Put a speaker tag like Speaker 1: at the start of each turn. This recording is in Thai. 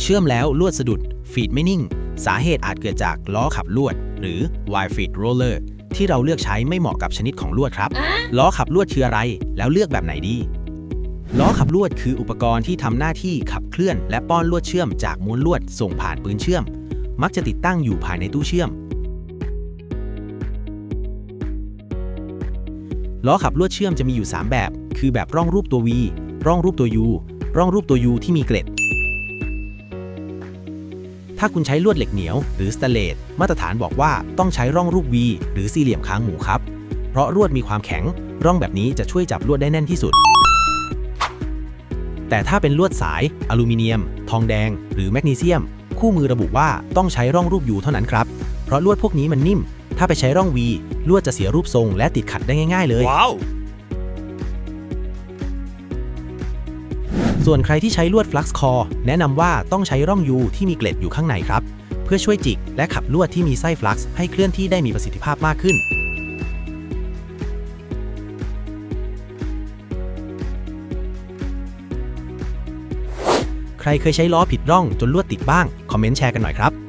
Speaker 1: เชื่อมแล้วลวดสะดุด ฟีดไม่นิ่ง สาเหตุอาจเกิดจากล้อขับลวด หรือ wire feed roller ที่เราเลือกใช้ไม่เหมาะกับชนิดของลวดครับ ล้อขับลวดคืออะไร แล้วเลือกแบบไหนดี ล้อขับลวดคืออุปกรณ์ที่ทำหน้าที่ขับเคลื่อน และป้อนลวดเชื่อมจากม้วนลวดส่งผ่านปืนเชื่อม มักจะติดตั้งอยู่ภายในตู้เชื่อม ล้อขับลวดเชื่อมจะมีอยู่ 3 แบบ คือแบบร่องรูปตัว V ร่องรูปตัว U ร่องรูปตัว U ที่มีเกล็ด ถ้าคุณใช้ลวดเหล็กเหนียว หรือสแตเลสมาตรฐานบอกว่าต้องใช้ร่องรูป V หรือสี่เหลี่ยมค้างหมูครับ เพราะลวดมีความแข็ง ร่องแบบนี้จะช่วยจับลวดได้แน่นที่สุด แต่ถ้าเป็นลวดสาย อลูมิเนียม ทองแดง หรือแมกนีเซียม คู่มือระบุว่าต้องใช้ร่องรูป U เท่านั้นครับ เพราะลวดพวกนี้มันนิ่ม ถ้าไปใช้ร่อง V ลวดจะเสียรูปทรงและติดขัดได้ง่าย ๆ เลย
Speaker 2: ว้
Speaker 1: ส่วนใครที่ใช้ลวดฟลักซ์คอแนะนำว่าต้องใช้ร่อง U ที่มีเกล็ดอยู่ข้างในครับ เพื่อช่วยจิก และขับลวดที่มีไส้ฟลักซ์ให้เคลื่อนที่ได้มีประสิทธิภาพมากขึ้นใครเคยใช้ล้อผิดร่องจนลวดติดบ้าง คอมเมนต์แชร์กันหน่อยครับ